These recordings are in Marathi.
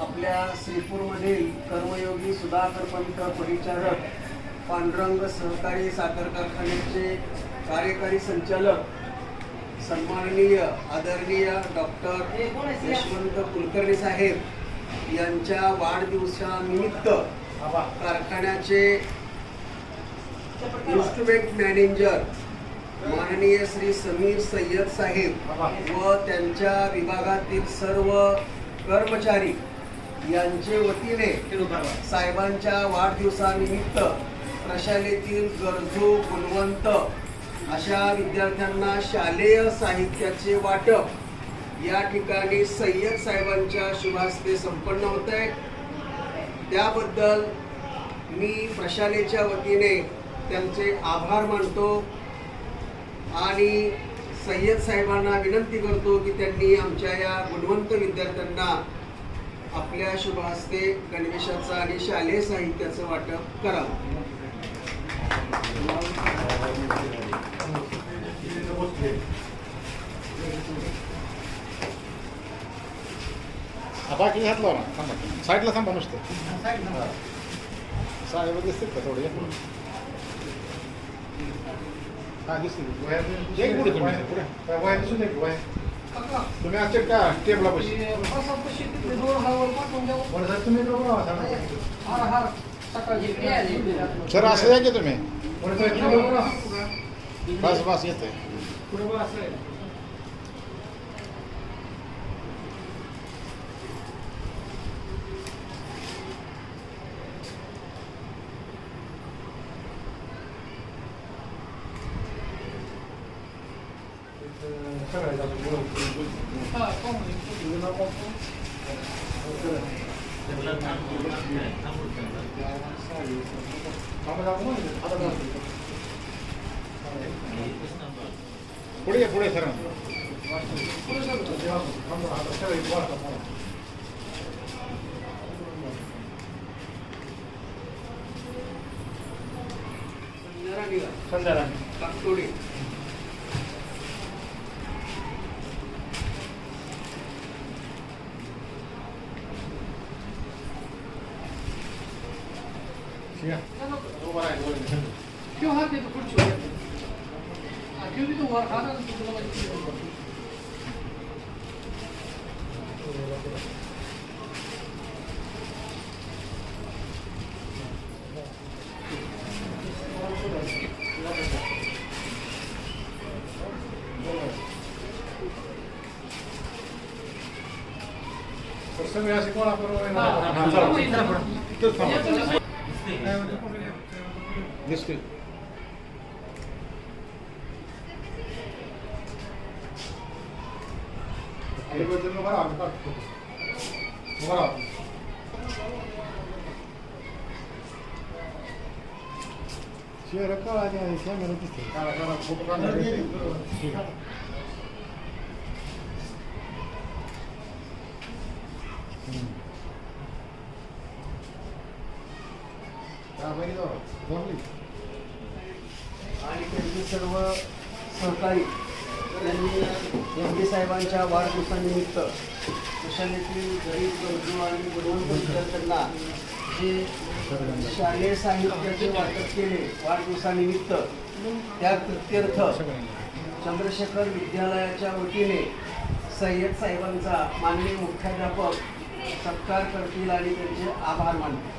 आपल्या श्रीपूरमधील कर्मयोगी सुधाकर पंत परिचारक पांडुरंग सहकारी साखर कारखान्याचे कार्यकारी संचालक सन्माननीय आदरणीय डॉक्टर यशवंत कुलकर्णी साहेब यांच्या वाढदिवसानिमित्त कारखान्याचे इन्स्ट्रुमेंट मॅनेजर माननीय श्री समीर सय्यद साहेब व त्यांच्या विभागातील सर्व कर्मचारी यांचे वतीने साहेबांच्या वाढदिवसानिमित्त प्रशालेतील गरजू गुणवंत अशा विद्यार्थ्यांना शालेय साहित्याचे वाटप. या ठिकाणी सय्यद साहेबांच्या शुभास्ते संपन्न होत आहे. त्याबद्दल मी प्रशालेच्या वतीने त्यांचे आभार मानतो आणि सय्यद साहेबांना विनंती करतो की त्यांनी आमच्या या गुणवंत विद्यार्थ्यांना आपल्या शुभहस्ते गणवेशाचं आणि शालेय साहित्याचं वाटप करावं. बाकी घातलं ना थांबा. साईडला थांबा नुसतं. साहेब दिसतील का थोडे? हा दिसतील. पुढे. तुम्ही पुढे तुम्ही असते का टेबला पैसे सर असं या की तुम्ही? बस बस येते पुढे ये, पुढे सर संध्यारा क्यों हाथ दे तो कुछ हो क्यों भी तो हुआ खाना तो तुम सगळे असे कोणा दिसतील शेअर काळा कॅमेरा दिसते आणि त्यांचे सर्व सहकारी त्यांनी एम डी साहेबांच्या वाढदिवसानिमित्त शाळेतील गरीब गरजू आणि गुणवंत विद्यार्थ्यांना जे शालेय साहित्याचे वाटप केले वाढदिवसानिमित्त त्या कृत्यर्थ चंद्रशेखर विद्यालयाच्या वतीने सय्यद साहेबांचा माननीय मुख्याध्यापक सत्कार करतील आणि त्यांचे आभार मानतील.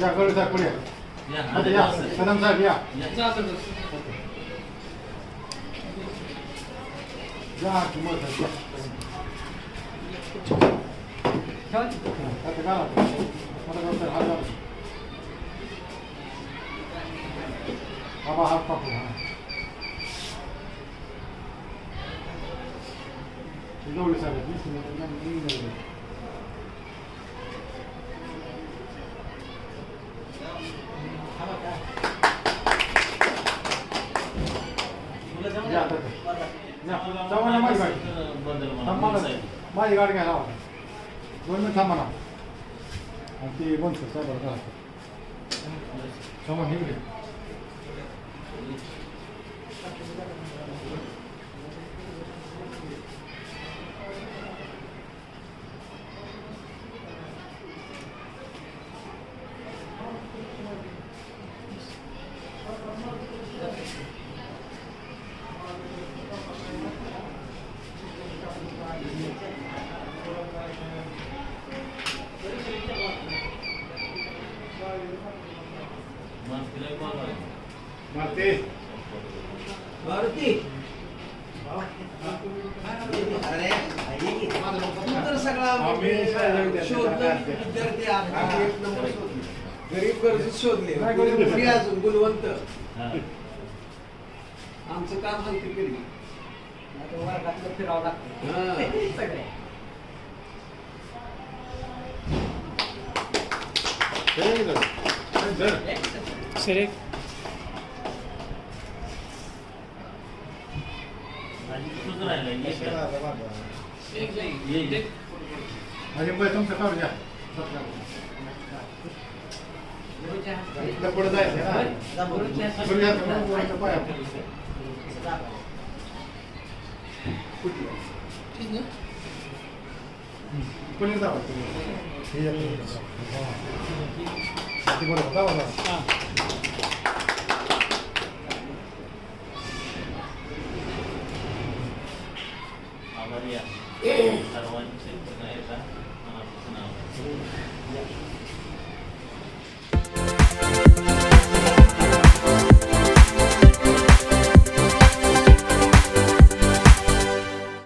या गळ पुढे आता या कदम साहेब या जा तर बस. या तुम्हाला جاء توماتر هذا غلط هذا गाडी घ्यायला हवा दोन मिनिट थांबा ना आणि ती बंद कर साहेब करा समोर निघले मारते. अरे तू तर सगळा आम्ही शोधलं विद्यार्थी आहे. एक नंबर शोधले. गरीब गरजू शोधले. नाही, गरीब फ्री अजून गुणवंत. आमचं काम हलकी केली वर्गातलं फिरावं लागतं. हा. सगळे. सर एक म्हणजे एक. तुमचं करू घ्या पुढे जायचं पुढे जाऊ म्हणून वरच्या पायावर. ठीक आहे. पुढे जावं तुम्ही. हे या पुढे. हा. ते बरोबर जावा जावा. हा. आभारी आहे सर्वांचे पुन्हा एकदा मनापासून आभार